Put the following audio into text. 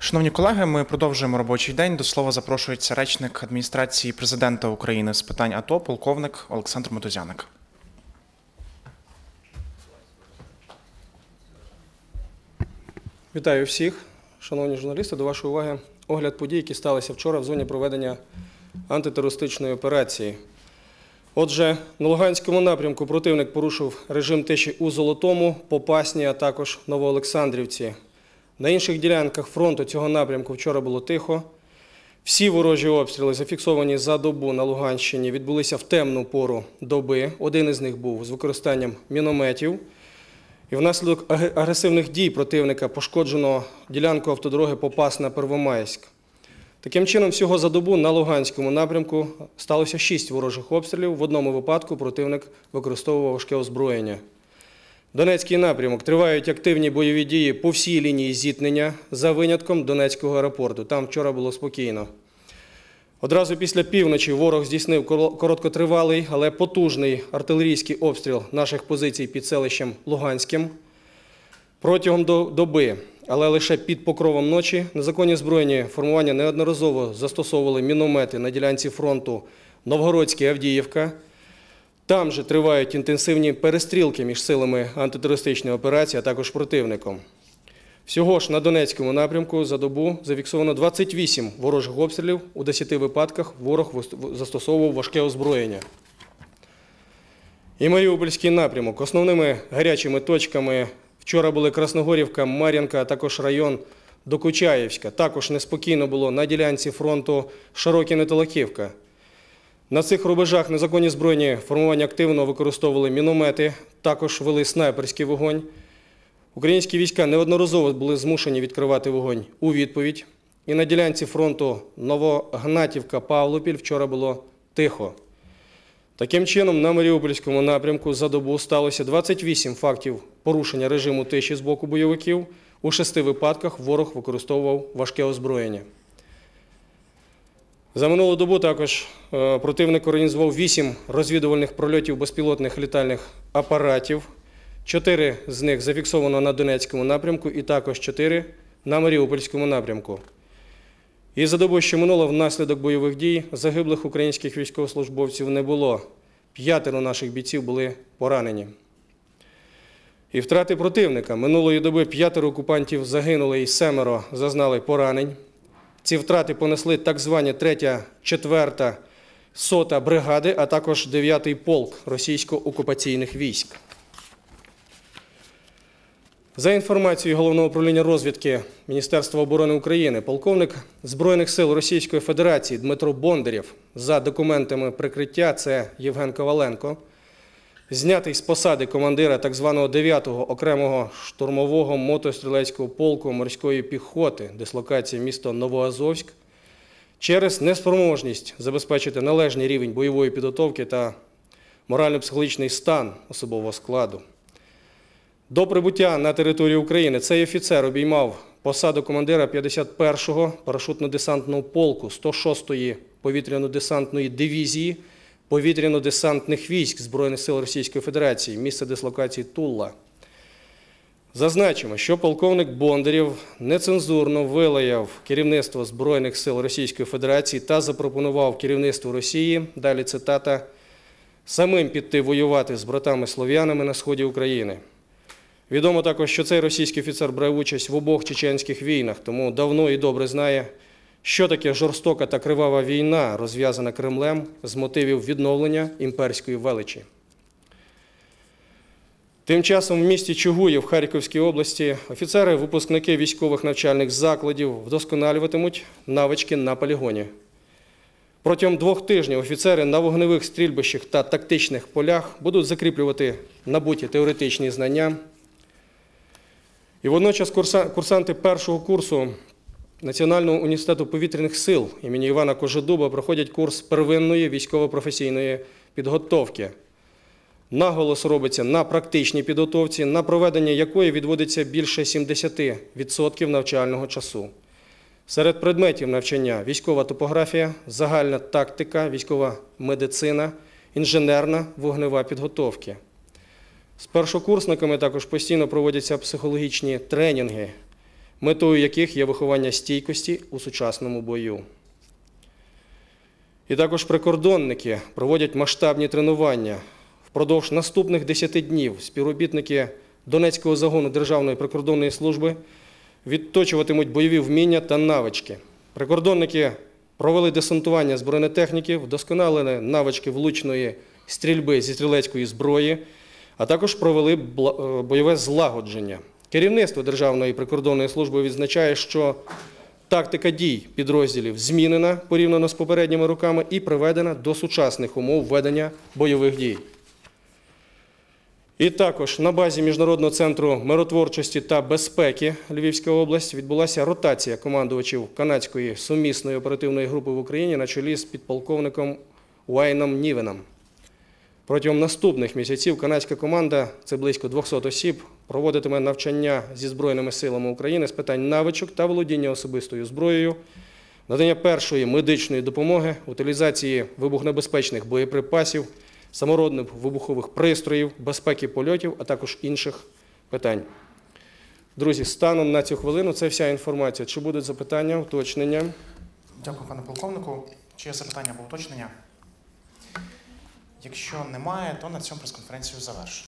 Шановні колеги, ми продовжуємо робочий день. До слова запрошується речник адміністрації президента України з питань АТО, полковник Олександр Мотузяник. Вітаю всіх, шановні журналісти. До вашої уваги огляд подій, які сталися вчора в зоні проведення антитерористичної операції. Отже, на Луганському напрямку противник порушив режим тиші у Золотому, Попасні, а також Новоолександрівці. На інших ділянках фронту цього напрямку вчора було тихо. Всі ворожі обстріли, зафіксовані за добу на Луганщині, відбулися в темну пору доби. Один із них був з використанням мінометів. І внаслідок агресивних дій противника пошкоджено ділянку автодороги Попасна Первомайськ. Таким чином, всього за добу на Луганському напрямку сталося шість ворожих обстрілів. В одному випадку противник використовував важке озброєння. Донецький напрямок тривають активні бойові дії по всій лінії зіткнення за винятком Донецького аеропорту. Там вчора було спокійно. Одразу після півночі ворог здійснив короткотривалий, але потужний артилерійський обстріл наших позицій під селищем Луганським. Протягом доби, але лише під покровом ночі, незаконні збройні формування неодноразово застосовували міномети на ділянці фронту Новгородська Авдіївка. Там же тривають інтенсивні перестрілки між силами антитерористичної операції, а також противником. Всього ж на Донецькому напрямку за добу зафіксовано 28 ворожих обстрілів. У 10 випадках ворог застосовував важке озброєння. І Маріупольський напрямок. Основними гарячими точками вчора були Красногорівка, Мар'янка, а також район Докучаєвська. Також неспокійно було на ділянці фронту Широкіне-Толоківка. На цих рубежах незаконні збройні формування активно використовували міномети, також вели снайперський вогонь. Українські війська неодноразово були змушені відкривати вогонь у відповідь. І на ділянці фронту Новогнатівка-Павлопіль вчора було тихо. Таким чином, на Маріупольському напрямку за добу сталося 28 фактів порушення режиму тиші з боку бойовиків. У шести випадках ворог використовував важке озброєння. За минулу добу також е, противник організував 8 розвідувальних прольотів безпілотних літальних апаратів. Чотири з них зафіксовано на Донецькому напрямку і також чотири на Маріупольському напрямку. І за добу, що минуло внаслідок бойових дій, загиблих українських військовослужбовців не було. П'ятеро наших бійців були поранені. І втрати противника. Минулої доби п'ятеро окупантів загинули і семеро зазнали поранень. Ці втрати понесли так звані 3, 4, сота бригади, а також 9-й полк російсько-окупаційних військ. За інформацією Головного управління розвідки Міністерства оборони України, полковник Збройних сил Російської Федерації Дмитро Бондарєв за документами прикриття це Євген Коваленко, знятий з посади командира так званого 9-го окремого штурмового мотострілецького полку морської піхоти, дислокація місто Новоазовськ, через неспроможність забезпечити належний рівень бойової підготовки та морально-психологічний стан особового складу. До прибуття на територію України цей офіцер обіймав посаду командира 51-го парашутно-десантного полку 106-ї повітряно-десантної дивізії повітряно-десантних військ Збройних сил Російської Федерації, місце дислокації Тулла. Зазначимо, що полковник Бондарєв нецензурно вилаяв керівництво Збройних сил Російської Федерації та запропонував керівництву Росії, далі цитата, самим піти воювати з братами-слов'янами на сході України. Відомо також, що цей російський офіцер брав участь в обох чеченських війнах, тому давно і добре знає, що таке жорстока та кривава війна, розв'язана Кремлем з мотивів відновлення імперської величі. Тим часом в місті Чугуїв Харківській області офіцери, випускники військових навчальних закладів вдосконалюватимуть навички на полігоні. Протягом двох тижнів офіцери на вогневих стрільбищах та тактичних полях будуть закріплювати набуті теоретичні знання. І водночас курсанти першого курсу Національного університету повітряних сил імені Івана Кожедуба проходять курс первинної військово-професійної підготовки. Наголос робиться на практичній підготовці, на проведення якої відводиться більше 70% навчального часу. Серед предметів навчання військова топографія, загальна тактика, військова медицина, інженерна вогнева підготовки. З першокурсниками також постійно проводяться психологічні тренінги, метою яких є виховання стійкості у сучасному бою. І також прикордонники проводять масштабні тренування. Впродовж наступних 10 днів співробітники Донецького загону Державної прикордонної служби відточуватимуть бойові вміння та навички. Прикордонники провели десантування з бронетехніки, вдосконалили навички влучної стрільби зі стрілецької зброї, а також провели е, бойове злагодження. Керівництво Державної прикордонної служби відзначає, що тактика дій підрозділів змінена порівняно з попередніми роками і приведена до сучасних умов ведення бойових дій. І також на базі Міжнародного центру миротворчості та безпеки Львівська область відбулася ротація командувачів канадської сумісної оперативної групи в Україні на чолі з підполковником Уайном Нівеном. Протягом наступних місяців канадська команда, це близько 200 осіб, проводитиме навчання зі Збройними силами України з питань навичок та володіння особистою зброєю, надання першої медичної допомоги, утилізації вибухнебезпечних боєприпасів, саморобних вибухових пристроїв, безпеки польотів, а також інших питань. Друзі, станом на цю хвилину це вся інформація. Чи будуть запитання, уточнення? Дякую, пане полковнику. Чи є запитання або уточнення? Якщо немає, то на цьому прес-конференцію завершено.